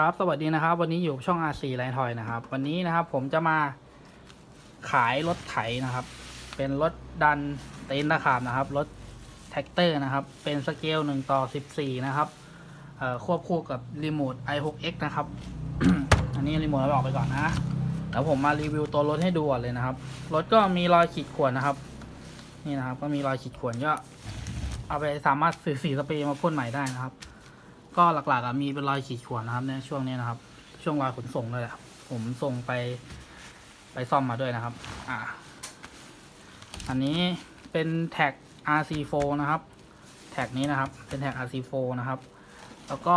ครับ สวัสดีนะครับ วันนี้อยู่ช่อง RC ไลน์ทอยนะครับ วันนี้นะครับผมจะมาขายรถไถนะครับ เป็นรถดันเต็นท์ตะขาบนะครับ รถแท็กเตอร์นะครับ เป็นสเกล1ต่อ14 นะครับควบคู่กับรีโมท i6x นะครับ อันนี้รีโมทเราออกไปก่อนนะแล้วผมมารีวิวตัวรถให้ดูก่อนเลยนะครับ รถก็มีรอยขีดข่วนนะครับ นี่นะครับ ก็มีรอยขีดข่วนก็เอาไปสามารถสื่อสีสเปรย์มาพ่นใหม่ได้นะครับ ก็หลักๆอะมีเป็นรอยขีดข่วนนะครับในช่วงนี้นะครับ ช่วงรอยขนส่งเลยแหละผมส่งไปไปซ่อมมาด้วยนะครับ อ่า อันนี้เป็นแท็ก RC4 นะครับ แท็กนี้นะครับ เป็นแท็ก RC4 นะครับ แล้วก็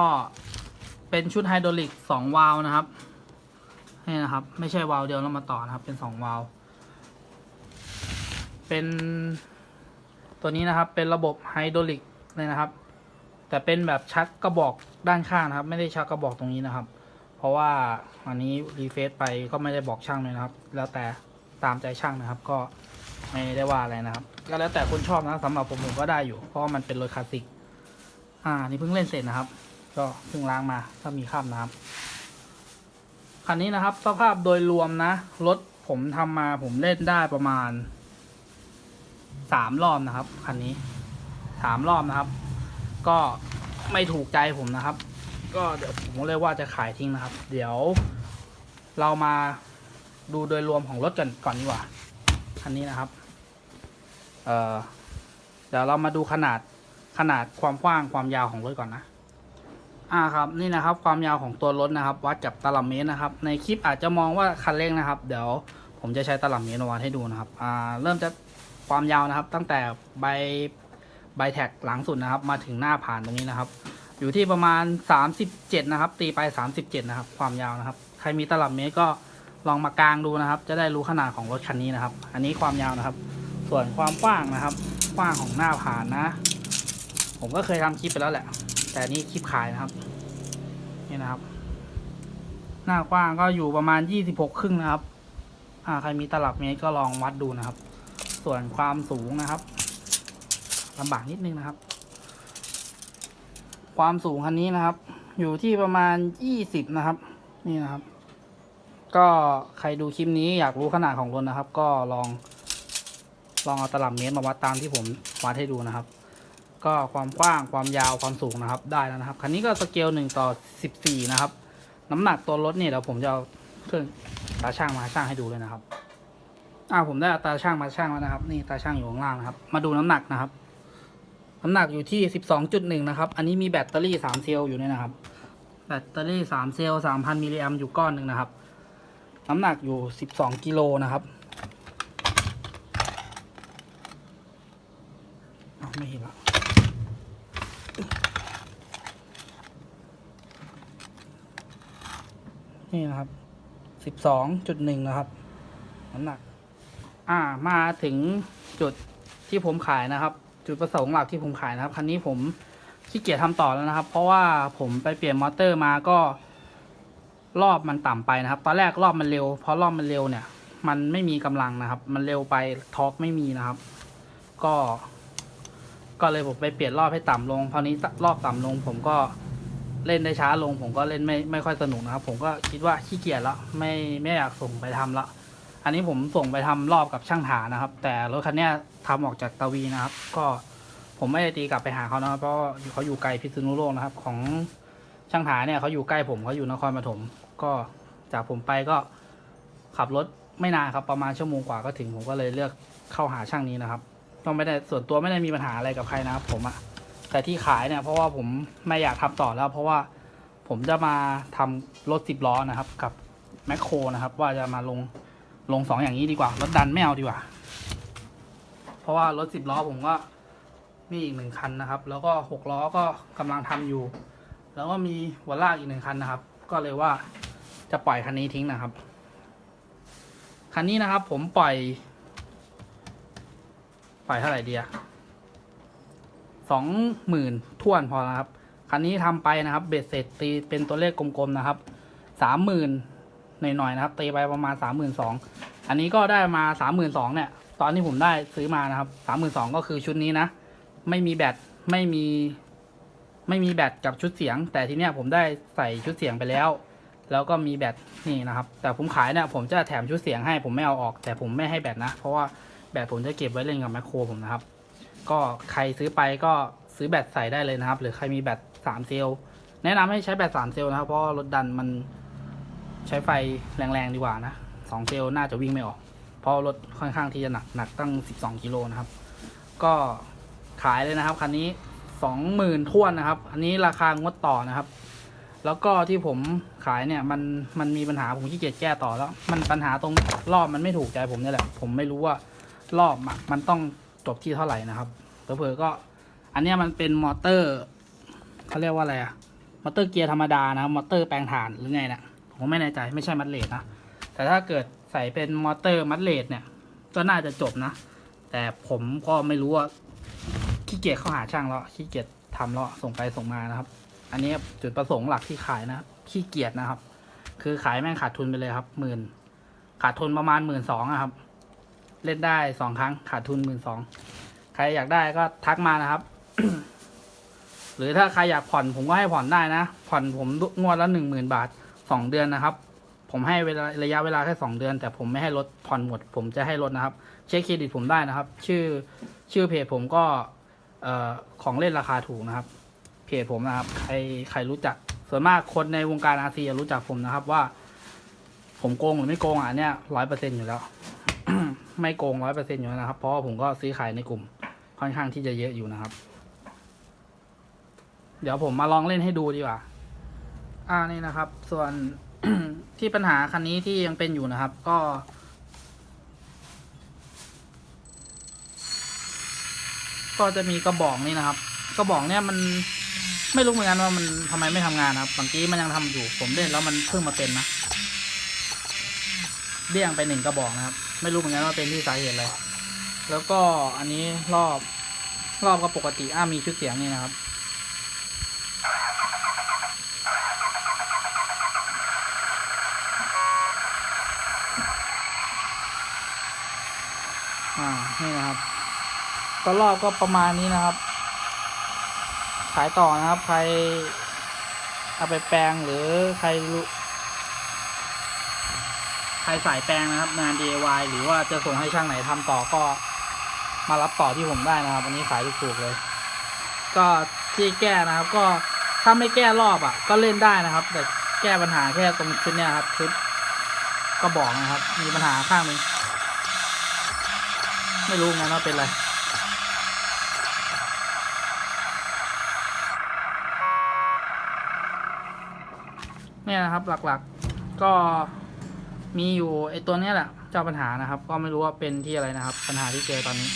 เป็นชุดไฮดรอลิก2วาล์วนะครับ นี่นะครับ ไม่ใช่วาล์วเดียวแล้วมาต่อนะครับ เป็น2วาล์ว เป็นตัวนี้นะครับ เป็นระบบไฮดรอลิกเลยนะครับ แต่เป็นแบบชักกระบอกด้านข้างนะครับ ไม่ได้ชักกระบอกตรงนี้นะครับ เพราะว่าอันนี้รีเฟซไปก็ไม่ได้บอกช่างเลยนะครับ แล้วแต่ตามใจช่างนะครับ ก็ไม่ได้ว่าอะไรนะครับ ก็แล้วแต่คนชอบนะสำหรับผมผมก็ได้อยู่เพราะมันเป็นรถคลาสสิก อ่า นี่เพิ่งเล่นเสร็จนะครับ ก็เพิ่งล้างมาถ้ามีข้ามน้ำคันนี้นะครับ สภาพโดยรวมนะรถผมทำมาผมเล่นได้ประมาณสามรอบนะครับคันนี้สามรอบนะครับ ก็ไม่ถูกใจผมนะครับ ก็เดี๋ยวผมเลยว่าจะขายทิ้งนะครับ เดี๋ยวเรามาดูโดยรวมของรถกันก่อนดีกว่าคันนี้นะครับ เอ่อเดี๋ยวเรามาดูขนาดขนาดความกว้างความยาวของรถก่อนนะ อ่าครับนี่นะครับ ความยาวของตัวรถนะครับ วัดกับตลับเมตรนะครับ ในคลิปอาจจะมองว่าคันเร่งนะครับ เดี๋ยวผมจะใช้ตลับเมตรมาวัดให้ดูนะครับ อ่า เริ่มจากความยาวนะครับ ตั้งแต่ใบ ใบแท็กหลังสุดนะครับ มาถึงหน้าผ่านตรงนี้นะครับ อยู่ที่ประมาณ 37 นะครับ ตีไป 37 นะครับ ความยาวนะครับ ใครมีตลับเมตรก็ลองมากลางดูนะครับ จะได้รู้ขนาดของรถคันนี้นะครับ อันนี้ความยาวนะครับ ส่วนความกว้างนะครับกว้างของหน้าผ่านนะ ผมก็เคยทำคลิปไปแล้วแหละ แต่นี่คลิปขายนะครับ นี่นะครับ หน้ากว้างก็อยู่ประมาณ 26 ครึ่งนะครับอ่าใครมีตลับเมตรก็ลองวัดดูนะครับ ส่วนความสูงนะครับ ลำบากนิดนึงนะครับ ความสูงคันนี้นะครับ อยู่ที่ประมาณยี่สิบนะครับ นี่นะครับ ก็ใครดูคลิปนี้อยากรู้ขนาดของรถนะครับ ก็ลอง ลองเอาตลับเมตรมาวัดตามที่ผมวัดให้ดูนะครับ ก็ความกว้างความยาวความสูงนะครับ ได้แล้วนะครับคันนี้ก็สเกลหนึ่งต่อสิบสี่นะครับ น้ำหนักตัวรถเนี่ยเดี๋ยวผมจะเอาเครื่องตาช่างมาช่างให้ดูเลยนะครับอ่าผมได้เอาตาช่างมาช่างแล้วนะครับ นี่ตาช่างอยู่ข้างล่างนะครับ มาดูน้ำหนักนะครับ น้ำหนักอยู่ที่ 12.1 นะครับ อันนี้มีแบตเตอรี่ 3 เซลล์อยู่เนี่ยนะครับ แบตเตอรี่ 3 เซลล์ 3,000 มิลลิแอมอยู่ก้อนหนึ่งนะครับ น้ำหนักอยู่ 12 กิโลนะครับ ไม่เห็นละนี่นะครับ 12.1 นะครับ น้ำหนัก อ่า มาถึงจุดที่ผมขายนะครับ จุดประสงค์หลักที่ผมขายนะครับ คันนี้ผมขี้เกียจทำต่อแล้วนะครับ เพราะว่าผมไปเปลี่ยนมอเตอร์มาก็ รอบมันต่ำไปนะครับ ตอนแรกรอบมันเร็วเพราะรอบมันเร็วเนี่ย มันไม่มีกำลังนะครับ มันเร็วไปทอร์กไม่มีนะครับ ก็ ก็เลยผมไปเปลี่ยนรอบให้ต่ำลงคราวนี้รอบต่ำลง ผมก็เล่นได้ช้าลง ผมก็เล่นไม่ไม่ค่อยสนุกนะครับ ผมก็คิดว่าขี้เกียจแล้วไม่ไม่อยากส่งไปทำละ อันนี้ผมส่งไปทำรอบกับช่างถานะครับ แต่รถคันนี้ยทำออกจากตะวีนะครับ ก็ผมไม่ได้ตีกลับไปหาเขานะครับเพราะเขาอยู่ไกลพิษณุโลกนะครับ ของช่างถาเนี่ยเขาอยู่ใกล้ผมเขาอยู่นครปฐมก็จากผมไปก็ขับรถไม่นานครับประมาณชั่วโมงกว่าก็ถึงผมก็เลยเลือกเข้าหาช่างนี้นะครับก็ไม่ได้ส่วนตัวไม่ได้มีปัญหาอะไรกับใครนะครับ ผมอะแต่ที่ขายเนี่ยเพราะว่าผมไม่อยากทำต่อแล้ว เพราะว่าผมจะมาทำรถสิบล้อนะครับ กับแมคโครนะครับ ว่าจะมาลง ลงสองอย่างนี้ดีกว่ารถดันไม่เอาดีกว่า เพราะว่ารถสิบล้อผมก็มีอีกหนึ่งคันนะครับ แล้วก็หกล้อก็กำลังทำอยู่ แล้วก็มีหัวลากอีกหนึ่งคันนะครับ ก็เลยว่าจะปล่อยคันนี้ทิ้งนะครับ คันนี้นะครับ ผมปล่อย ปล่อยเท่าไหร่ดีอะสองหมื่นท่วนพอแล้วครับ คันนี้ทำไปนะครับ เบ็ดเสร็จตีเป็นตัวเลขกลมๆนะครับสามหมื่น หน่อยๆนะครับตีไปประมาณสามหมื่นสองอันนี้ก็ได้มาสามหมื่นสองเนี่ยตอนที่ผมได้ซื้อมานะครับสามหมื่นสองก็คือชุดนี้นะ ไม่มีแบตไม่มี ไม่มีแบตกับชุดเสียง แต่ทีเนี้ยผมได้ใส่ชุดเสียงไปแล้ว แล้วก็มีแบตนี่นะครับ แต่ผมขายเนี่ยผมจะแถมชุดเสียงให้ผมไม่เอาออก แต่ผมไม่ให้แบตนะ เพราะว่าแบตผมจะเก็บไว้เล่นกับแมคโครผมนะครับ ก็ใครซื้อไปก็ซื้อแบตใส่ได้เลยนะครับ หรือใครมีแบตสามเซลล์แนะนำให้ใช้แบตสามเซลล์นะครับ เพราะรถดันมัน ใช้ไฟแรงๆดีกว่านะสองเซลล์น่าจะวิ่งไม่ออก เพราะรถค่อนข้างที่จะหนักหนักตั้งสิบสองกิโลนะครับ ก็ขายเลยนะครับคันนี้สองหมื่นท่วนนะครับ อันนี้ราคางวดต่อนะครับ แล้วก็ที่ผมขายเนี่ยมันมันมีปัญหาผมขี้เกียจแก้ต่อแล้ว มันปัญหาตรงรอบมันไม่ถูกใจผมเนี่ยแหละ ผมไม่รู้ว่ารอบมันต้องจบที่เท่าไหร่นะครับเผลอๆก็ อันนี้มันเป็นมอเตอร์เขาเรียกว่าอะไรอะมอเตอร์เกียร์ธรรมดานะครับมอเตอร์แปลงถ่านหรือไงเนี่ย ผมไม่แน่ใจไม่ใช่มัดเลทนะ แต่ถ้าเกิดใส่เป็นมอเตอร์มัดเลทเนี่ย ก็น่าจะจบนะ แต่ผมก็ไม่รู้ว่าขี้เกียจเข้าหาช่างแล้วขี้เกียจทำแล้วส่งไปส่งมานะครับ อันนี้จุดประสงค์หลักที่ขายนะขี้เกียจนะครับ คือขายแม่งขาดทุนไปเลยครับหมื่นขาดทุนประมาณหมื่นสองครับ เล่นได้สองครั้งขาดทุนหมื่นสองใครอยากได้ก็ทักมานะครับ หรือถ้าใครอยากผ่อนผมก็ให้ผ่อนได้นะ ผ่อนผมงวดละหนึ่งหมื่นบาท สองเดือนนะครับ ผมให้เวลาระยะเวลาแค่สองเดือน แต่ผมไม่ให้ลดผ่อนหมด ผมจะให้ลดนะครับ เช็คเครดิตผมได้นะครับ ชื่อชื่อเพจผมก็ของเล่นราคาถูกนะครับ เพจผมนะครับ ใครใครรู้จัก ส่วนมากคนในวงการอาซีรู้จักผมนะครับว่า ผมโกงหรือไม่โกงอะเนี่ยร้อยเปอร์เซ็นอยู่แล้ว ไม่โกงร้อยเปอร์เซ็นอยู่แล้วนะครับ เพราะผมก็ซื้อขายในกลุ่ม ค่อนข้างที่จะเยอะอยู่นะครับ เดี๋ยวผมมาลองเล่นให้ดูดีกว่า อ่านี่นะครับ ส่วนที่ปัญหาคันนี้ที่ยังเป็นอยู่นะครับ ก็ ก็จะมีกระบอกนี่นะครับ กระบอกเนี่ยมันไม่รู้เหมือนกันว่ามันทำไมไม่ทำงานนะครับบางทีมันยังทำอยู่ ผมเล่นแล้วมันเพิ่งมาเป็นนะเดี่ยงไปหนึ่งกระบอกนะครับ ไม่รู้เหมือนกันว่าเป็นที่สาเหตุอะไรแล้วก็อันนี้รอบรอบก็ปกติอ้ามีชุดเสียงนี่นะครับ อ่า นี่นะครับก็รอบก็ประมาณนี้นะครับ ขายต่อนะครับ ใคร เอาไปแปลงหรือใครรู้ใครสายแปลงนะครับ งาน DIY หรือว่าจะส่งให้ช่างไหนทำต่อก็มารับต่อที่ผมได้นะครับอันนี้ขายถูกๆเลย ก็ที่แก้นะครับ ก็ถ้าไม่แก้รอบอะ ก็เล่นได้นะครับ แต่แก้ปัญหาแค่ตรงชุดเนี้ยครับชุดก็บอกนะครับ มีปัญหาข้างนึง ไม่รู้ไงว่าเป็นอะไรเนี่ยนะครับหลักๆก็มีอยู่ไอตัวเนี้ยแหละเจ้าปัญหานะครับ ก็ไม่รู้ว่าเป็นที่อะไรนะครับ ปัญหาที่เจอตอนนี้